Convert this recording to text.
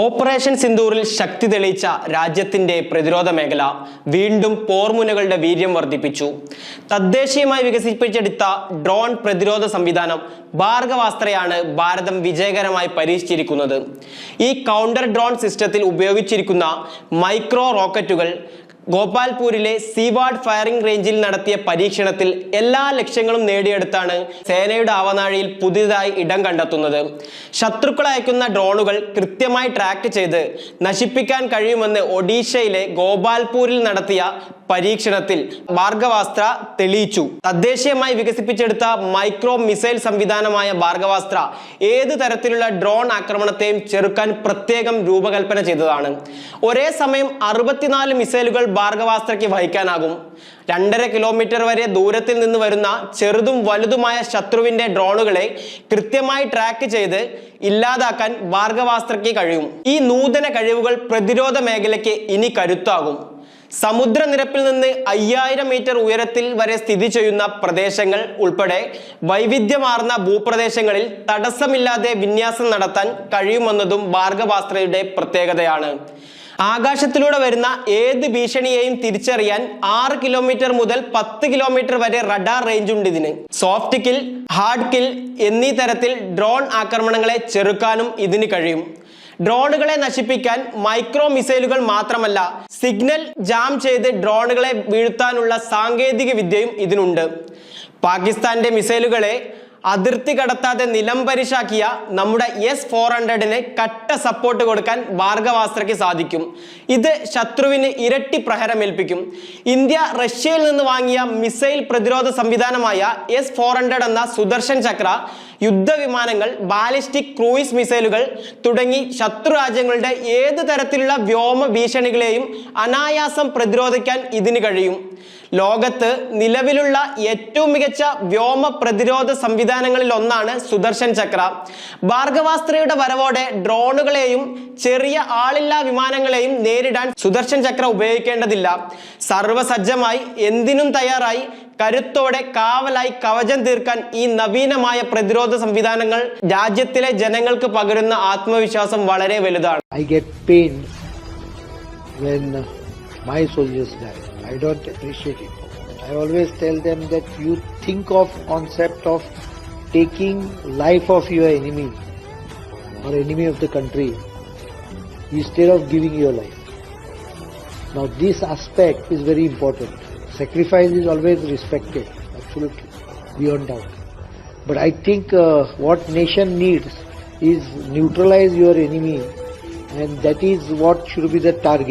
Operation സിന്ദൂറിൽ ശക്തി തെളിയിച്ച രാജ്യത്തിന്റെ പ്രതിരോധ മേഖല വീണ്ടും പോർമുനകളുടെ വീര്യം വർദ്ധിപ്പിച്ചു. തദ്ദേശീയമായി വികസിപ്പിച്ചെടുത്ത ഡ്രോൺ പ്രതിരോധ സംവിധാനം ഭാർഗവാസ്ത്രയാണ് ഭാരതം വിജയകരമായി പരീക്ഷിച്ചിരിക്കുന്നത്. ഈ കൗണ്ടർ ഡ്രോൺ സിസ്റ്റത്തിൽ ഉപയോഗിച്ചിരിക്കുന്ന മൈക്രോ റോക്കറ്റുകൾ ഗോപാൽപൂരിലെ സീവാർഡ് ഫയറിംഗ് റേഞ്ചിൽ നടത്തിയ പരീക്ഷണത്തിൽ എല്ലാ ലക്ഷ്യങ്ങളും നേടിയെടുത്താണ് സേനയുടെ ആവനാഴിയിൽ പുതിയതായി ഇടം കണ്ടെത്തുന്നത്. ശത്രുക്കൾ അയക്കുന്ന ഡ്രോണുകൾ കൃത്യമായി ട്രാക്ക് ചെയ്ത് നശിപ്പിക്കാൻ കഴിയുമെന്ന് ഒഡീഷയിലെ ഗോപാൽപൂരിൽ നടത്തിയ പരീക്ഷണത്തിൽ ഭാർഗവാസ്ത്ര തെളിയിച്ചു. തദ്ദേശീയമായി വികസിപ്പിച്ചെടുത്ത മൈക്രോ മിസൈൽ സംവിധാനമായ ഭാർഗവാസ്ത്ര ഏത് തരത്തിലുള്ള ഡ്രോൺ ആക്രമണത്തെയും ചെറുക്കാൻ പ്രത്യേകം രൂപകൽപ്പന ചെയ്തതാണ്. ഒരേ സമയം അറുപത്തിനാല് മിസൈലുകൾ ഭാർഗവാസ്ത്രയ്ക്ക് വഹിക്കാനാകും. രണ്ടര കിലോമീറ്റർ വരെ ദൂരത്തിൽ നിന്ന് വരുന്ന ചെറുതും വലുതുമായ ശത്രുവിന്റെ ഡ്രോണുകളെ കൃത്യമായി ട്രാക്ക് ചെയ്ത് ഇല്ലാതാക്കാൻ ഭാർഗവാസ്ത്രയ്ക്ക് കഴിയും. ഈ നൂതന കഴിവുകൾ പ്രതിരോധ മേഖലയ്ക്ക് ഇനി കരുത്താകും. സമുദ്രനിരപ്പിൽ നിന്ന് അയ്യായിരം മീറ്റർ ഉയരത്തിൽ വരെ സ്ഥിതി ചെയ്യുന്ന പ്രദേശങ്ങൾ ഉൾപ്പെടെ വൈവിധ്യമാർന്ന ഭൂപ്രദേശങ്ങളിൽ തടസ്സമില്ലാതെ വിന്യാസം നടത്താൻ കഴിയുമെന്നതും ഭാർഗവാസ്ത്രയുടെ പ്രത്യേകതയാണ്. ആകാശത്തിലൂടെ വരുന്ന ഏത് ഭീഷണിയെയും തിരിച്ചറിയാൻ ആറ് കിലോമീറ്റർ മുതൽ പത്ത് കിലോമീറ്റർ വരെ റഡാർ റേഞ്ച് ഉണ്ട് ഇതിന്. സോഫ്റ്റ് കിൽ ഹാർഡ് കിൽ എന്നീ തരത്തിൽ ഡ്രോൺ ആക്രമണങ്ങളെ ചെറുക്കാനും ഇതിന് കഴിയും. ഡ്രോണുകളെ നശിപ്പിക്കാൻ മൈക്രോ മിസൈലുകൾ മാത്രമല്ല സിഗ്നൽ ജാം ചെയ്ത് ഡ്രോണുകളെ വീഴ്ത്താനുള്ള സാങ്കേതിക വിദ്യയും ഇതിനുണ്ട്. പാകിസ്ഥാന്റെ മിസൈലുകളെ അതിർത്തി കടത്താതെ നിലംപരിശാക്കിയ നമ്മുടെ എസ് ഫോർ ഹൺഡ്രഡിന് കട്ട സപ്പോർട്ട് കൊടുക്കാൻ ഭാർഗവാസ്ത്രയ്ക്ക് സാധിക്കും. ഇത് ശത്രുവിന് ഇരട്ടി പ്രഹരമേൽപ്പിക്കും. ഇന്ത്യ റഷ്യയിൽ നിന്ന് വാങ്ങിയ മിസൈൽ പ്രതിരോധ സംവിധാനമായ എസ് ഫോർ ഹൺഡ്രഡ് എന്ന സുദർശൻ ചക്ര യുദ്ധവിമാനങ്ങൾ ബാലിസ്റ്റിക് ക്രൂയിസ് മിസൈലുകൾ തുടങ്ങി ശത്രു രാജ്യങ്ങളുടെ ഏത് തരത്തിലുള്ള വ്യോമ ഭീഷണികളെയും അനായാസം പ്രതിരോധിക്കാൻ ഇതിന് കഴിയും. ലോകത്ത് നിലവിലുള്ള ഏറ്റവും മികച്ച വ്യോമ പ്രതിരോധ സംവിധാനങ്ങളിൽ ഒന്നാണ് സുദർശൻ ചക്ര ഭാർഗവാസ്ത്രയുടെ വരവോടെ ഡ്രോണുകളെയും ചെറിയ ആളില്ലാ വിമാനങ്ങളെയും നേരിടാൻ സുദർശൻ ചക്ര ഉപയോഗിക്കേണ്ടതില്ല സർവസജ്ജമായി എന്തിനും തയ്യാറായി കരുത്തോടെ കാവലായി കവചം തീർക്കാൻ ഈ നവീനമായ പ്രതിരോധ സംവിധാനങ്ങൾ രാജ്യത്തിലെ ജനങ്ങൾക്ക് പകരുന്ന ആത്മവിശ്വാസം വളരെ വലുതാണ് I get pain when my soldiers die. I don't appreciate it. I always tell them that you think of concept of taking life of your enemy or enemy of the country instead of giving your life. Now this aspect is very important. Sacrifice is always respected, absolutely, beyond doubt. But I think uh, what nation needs is neutralize your enemy and that is what should be the target.